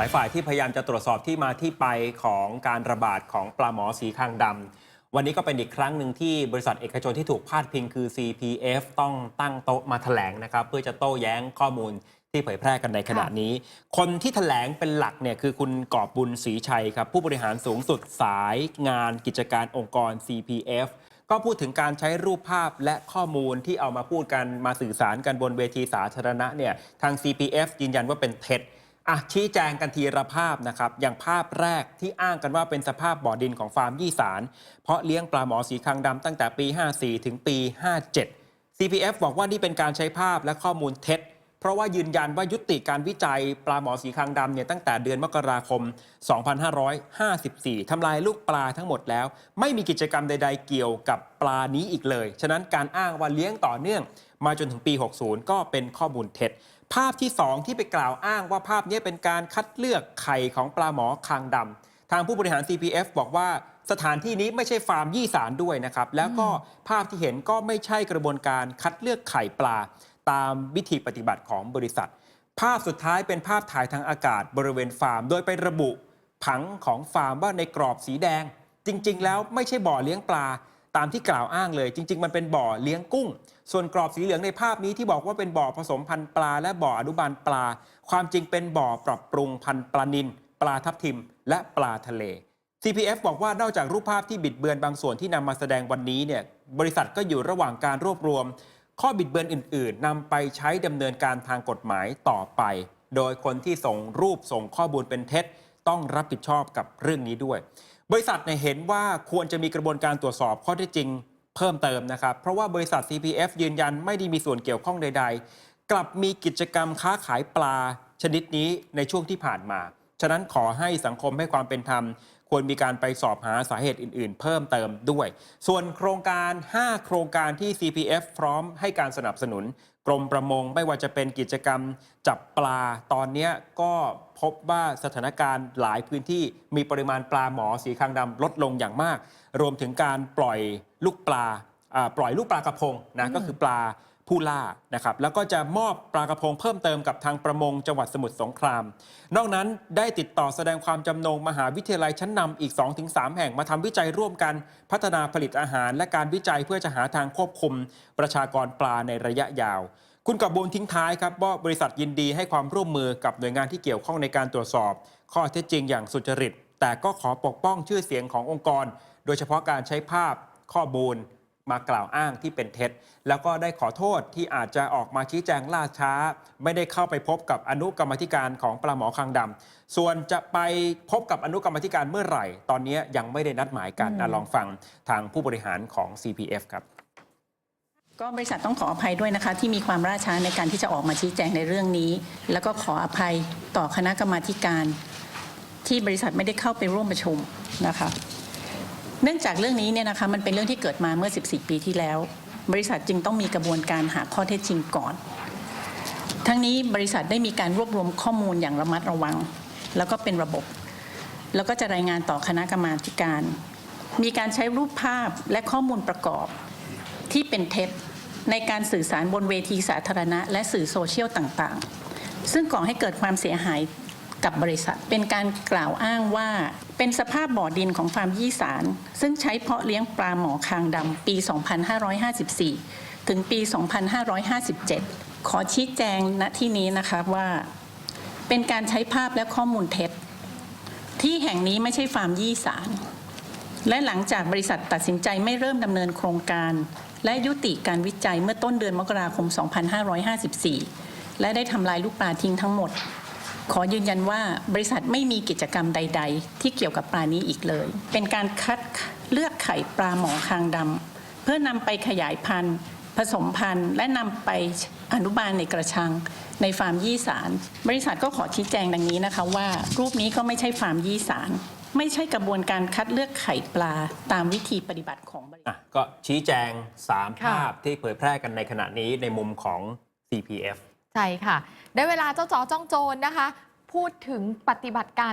หลายฝ่ายที่พยายามจะตรวจสอบที่มาที่ไปของการระบาดของปลาหมอสีคางดำวันนี้ก็เป็นอีกครั้งหนึ่งที่บริษัทเอกชนที่ถูกพาดพิงคือ CPF ต้องตั้งโต๊ะมาแถลงนะครับ เพื่อจะโต้แย้งข้อมูลที่เผยแพร่กันในขณะนี้ คนที่แถลงเป็นหลักเนี่ยคือคุณกอบบุญศรีชัยครับ ผู้บริหารสูงสุดสายงานกิจการองค์กร CPF ก็พูดถึงการใช้รูปภาพและข้อมูลที่เอามาพูดกันมาสื่อสารกันบนเวทีสาธารณะเนี่ยทาง CPF ยืนยันว่าเป็นเท็จ อะชี้แจงกันทีละภาพนะครับ อย่างภาพแรกที่อ้างกันว่าเป็นสภาพบ่อดินของฟาร์มยี่สาร เพราะเลี้ยงปลาหมอสีคางดำตั้งแต่ปี 54 ถึงปี 57 CPF บอกว่านี่เป็นการใช้ภาพและข้อมูลเท็จ เพราะว่ายืนยันว่ายุติการวิจัยปลาหมอสีคางดำเนี่ยตั้งแต่เดือนมกราคม 2554 ทำลายลูกปลาทั้งหมดแล้ว ไม่มีกิจกรรมใด ๆ เกี่ยวกับปลานี้อีกเลย ฉะนั้นการอ้างว่าเลี้ยงต่อเนื่อง มาจนถึงปี 60 ก็เป็นข้อมูลเท็จ ภาพที่ 2 ที่ไปกล่าวอ้างว่าภาพนี้เป็นการคัดเลือกไข่ของปลาหมอคางดำทางผู้บริหาร CPF บอกว่าสถานที่นี้ไม่ใช่ฟาร์มยี่สารด้วยนะครับ แล้วก็ภาพที่เห็นก็ไม่ใช่กระบวนการคัดเลือกไข่ปลา ตามวิธีปฏิบัติของบริษัท ภาพสุดท้ายเป็นภาพถ่ายทางอากาศบริเวณฟาร์ม โดยไประบุผังของฟาร์มว่าในกรอบสีแดง จริง ๆ แล้วไม่ใช่บ่อเลี้ยงปลา ตามที่กล่าวอ้างเลย จริง ๆ มันเป็นบ่อเลี้ยงกุ้ง ส่วนกรอบสีเหลืองในภาพนี้ที่บอกว่าเป็นบ่อผสมพันธุ์ปลา และบ่ออนุบาลปลา ความจริงเป็นบ่อปรับปรุงพันธุ์ปลานิลปลาทับทิม และปลาทะเล CPF บอกว่านอกจากรูปภาพที่บิดเบือนบางส่วนที่นำมาแสดงวันนี้เนี่ยบริษัทก็อยู่ระหว่างการรวบรวม ข้อบิดเบือนอื่น ๆนำไปใช้ดำเนินการทางกฎหมายต่อไป โดยคนที่ส่งรูปส่งข้อมูลเป็นเท็จ ต้องรับผิดชอบกับเรื่องนี้ด้วย บริษัทเนี่ยเห็นว่าควรจะมีกระบวนการตรวจสอบข้อเท็จจริงเพิ่มเติมนะครับ เพราะว่าบริษัท CPF ยืนยันไม่ได้มีส่วนเกี่ยวข้องใด ๆ กลับมีกิจกรรมค้าขายปลาชนิดนี้ในช่วงที่ผ่านมา ฉะนั้นขอให้สังคมให้ความเป็นธรรม ควรมีการไปสอบหาสาเหตุอื่น ๆ เพิ่มเติมด้วย ส่วนโครงการ 5 โครงการที่ CPF พร้อมให้การสนับสนุน กรมประมง ไม่ว่าจะเป็นกิจกรรมจับปลาตอนนี้ก็พบว่าสถานการณ์หลายพื้นที่มีปริมาณปลาหมอสีคางดำลดลงอย่างมาก รวมถึงการปล่อยลูกปลาปล่อยลูกปลากระพงนะก็คือปลา ผู้ล่านะครับแล้วก็จะมอบปลากระพงเพิ่มเติมกับทางประมงจังหวัดสมุทรสงคราม นอกนั้นได้ติดต่อแสดงความจำนงมหาวิทยาลัยชั้นนำอีก 2-3 แห่งมาทำวิจัยร่วมกัน พัฒนาผลิตอาหาร และการวิจัยเพื่อจะหาทางควบคุมประชากรปลาในระยะยาว คุณกอบบูลทิ้งท้ายครับว่าบริษัทยินดีให้ความร่วมมือกับหน่วยงานที่เกี่ยวข้องในการตรวจสอบ ข้อเท็จจริงอย่างสุจริต แต่ก็ขอปกป้องชื่อเสียงขององค์กร โดยเฉพาะการใช้ภาพข้อมูล มากล่าวอ้างที่เป็นเท็จ แล้วก็ได้ขอโทษที่อาจจะออกมาชี้แจงล่าช้า ไม่ได้เข้าไปพบกับอนุกรรมาธิการของปลาหมอคางดำส่วนจะไปพบกับอนุกรรมาธิการเมื่อไหร่ ตอนนี้ยังไม่ได้นัดหมายกันนะลองฟังทางผู้บริหารของ CPF ครับก็บริษัทต้องขออภัยด้วยนะคะที่มีความล่าช้าในการที่จะออกมาชี้แจงในเรื่องนี้ แล้วก็ขออภัยต่อคณะกรรมาธิการ ที่บริษัทไม่ได้เข้าไปร่วมประชุมนะคะ เนื่องจากเรื่องนี้เนี่ยนะคะมันเป็นเรื่องที่เกิดมาเมื่อ 14 ปีที่แล้ว บริษัทจึงต้องมีกระบวนการหาข้อเท็จจริงก่อน ทั้งนี้บริษัทได้มีการรวบรวมข้อมูลอย่างระมัดระวัง แล้วก็เป็นระบบ แล้วก็จะรายงานต่อคณะกรรมาการ มีการใช้รูปภาพและข้อมูลประกอบที่เป็นเท็จในการสื่อสารบนเวทีสาธารณะ และสื่อโซเชียลต่างๆ ซึ่งก่อให้เกิดความเสียหาย กับบริษัท เป็นการกล่าวอ้างว่า เป็นสภาพบ่อดินของฟาร์มยี่สาร ซึ่งใช้เพาะเลี้ยงปลาหมอคางดำปี 2554 ถึงปี 2557 ขอชี้แจงณที่นี้นะคะว่า เป็นการใช้ภาพและข้อมูลเท็จ ที่แห่งนี้ไม่ใช่ฟาร์มยี่สาร และหลังจากบริษัทตัดสินใจไม่เริ่มดำเนินโครงการ และยุติการวิจัยเมื่อต้นเดือนมกราคม 2554 และได้ทำลายลูกปลาทิ้งทั้งหมด ขอยืนยันว่าบริษัทไม่มีกิจกรรมใด ๆ ที่เกี่ยวกับปลานี้อีกเลย เป็นการคัดเลือกไข่ปลาหมอคางดำเพื่อนำไปขยายพันธุ์ ผสมพันธุ์ และนำไปอนุบาลในกระชัง ในฟาร์มยี่สาร บริษัทก็ขอชี้แจงดังนี้นะคะว่า รูปนี้ก็ไม่ใช่ฟาร์มยี่สารไม่ใช่กระบวนการคัดเลือกไข่ปลาตามวิธีปฏิบัติของบริษัทก็ชี้แจง 3 ภาพที่เผยแพร่กันในขณะนี้ในมุมของ CPF ใช่ค่ะ ได้เวลาเจ้าจอจ้องโจรนะคะ พูดถึงปฏิบัติการ